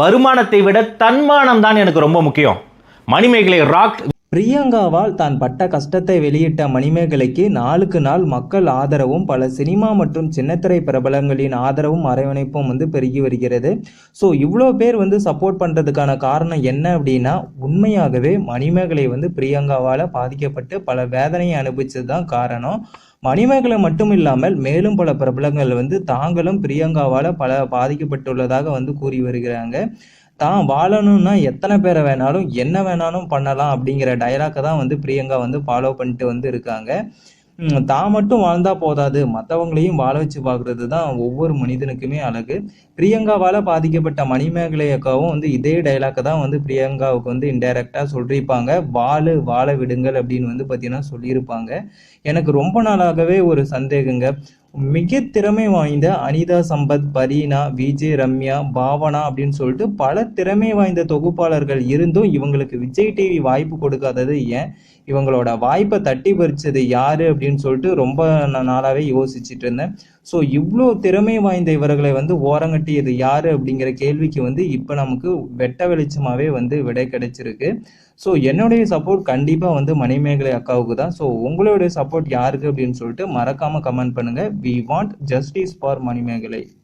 வருமானத்தை விட தன்மானம் தான் எனக்கு ரொம்ப முக்கியம். மணிமேகலை ராக் பிரியங்காவால் தான் பட்ட கஷ்டத்தை வெளியிட்ட மணிமேகலைக்கு நாளுக்கு நாள் மக்கள் ஆதரவும் பல சினிமா மற்றும் சின்னத்திரை பிரபலங்களின் ஆதரவும் அரவணைப்பும் வந்து பெருகி வருகிறது. ஸோ இவ்வளோ பேர் வந்து சப்போர்ட் பண்ணுறதுக்கான காரணம் என்ன அப்படின்னா உண்மையாகவே மணிமேகலை வந்து பிரியங்காவால் பாதிக்கப்பட்டு பல வேதனையை அனுபவிச்சது தான் காரணம். மணிமேகலை மட்டும் இல்லாமல் மேலும் பல பிரபலங்கள் வந்து தாங்களும் பிரியங்காவால் பல பாதிக்கப்பட்டுள்ளதாக வந்து கூறி வருகிறாங்க. தான் வாழணும்னா எத்தனை பேரை வேணாலும் என்ன வேணாலும் பண்ணலாம் அப்படிங்கிற டயலாக்கை தான் வந்து பிரியங்கா வந்து ஃபாலோ பண்ணிட்டு வந்து இருக்காங்க. தான் மட்டும் வாழ்ந்தா போதாது. மற்றவங்களையும் வாழ வச்சு பார்க்குறது தான் ஒவ்வொரு மனிதனுக்குமே அழகு. பிரியங்காவால் பாதிக்கப்பட்ட மணிமேகலை அக்காவும் வந்து இதே டைலாக்கை தான் வந்து பிரியங்காவுக்கு வந்து இன்டைரக்டாக சொல்லியிருப்பாங்க. வாழு வாழ விடுங்கள் அப்படின்னு வந்து பார்த்தீங்கன்னா சொல்லியிருப்பாங்க. எனக்கு ரொம்ப நாளாகவே ஒரு சந்தேகங்க. மிக திறமை வாய்ந்த அனிதா சம்பத் பரீனா விஜய் ரம்யா பாவனா அப்படின்னு சொல்லிட்டு பல திறமை வாய்ந்த தொகுப்பாளர்கள் இருந்தும் இவங்களுக்கு விஜய் டிவி வாய்ப்பு கொடுக்காதது ஏன்? இவங்களோட வாய்ப்பை தட்டி பறிச்சது யாரு அப்படின்னு சொல்லிட்டு ரொம்ப நாளாவே யோசிச்சுட்டு இருந்தேன். ஸோ இவ்வளோ திறமை வாய்ந்த இவர்களை வந்து ஓரங்கட்டியது யாரு அப்படிங்கிற கேள்விக்கு வந்து இப்போ நமக்கு வெட்ட வெளிச்சமாவே வந்து விடை கிடைச்சிருக்கு. ஸோ என்னுடைய சப்போர்ட் கண்டிப்பாக வந்து மணிமேகலை அக்காவுக்கு தான். ஸோ உங்களுடைய சப்போர்ட் யாருக்கு அப்படின்னு சொல்லிட்டு மறக்காமல் கமெண்ட் பண்ணுங்கள் we want justice for Manimegalai.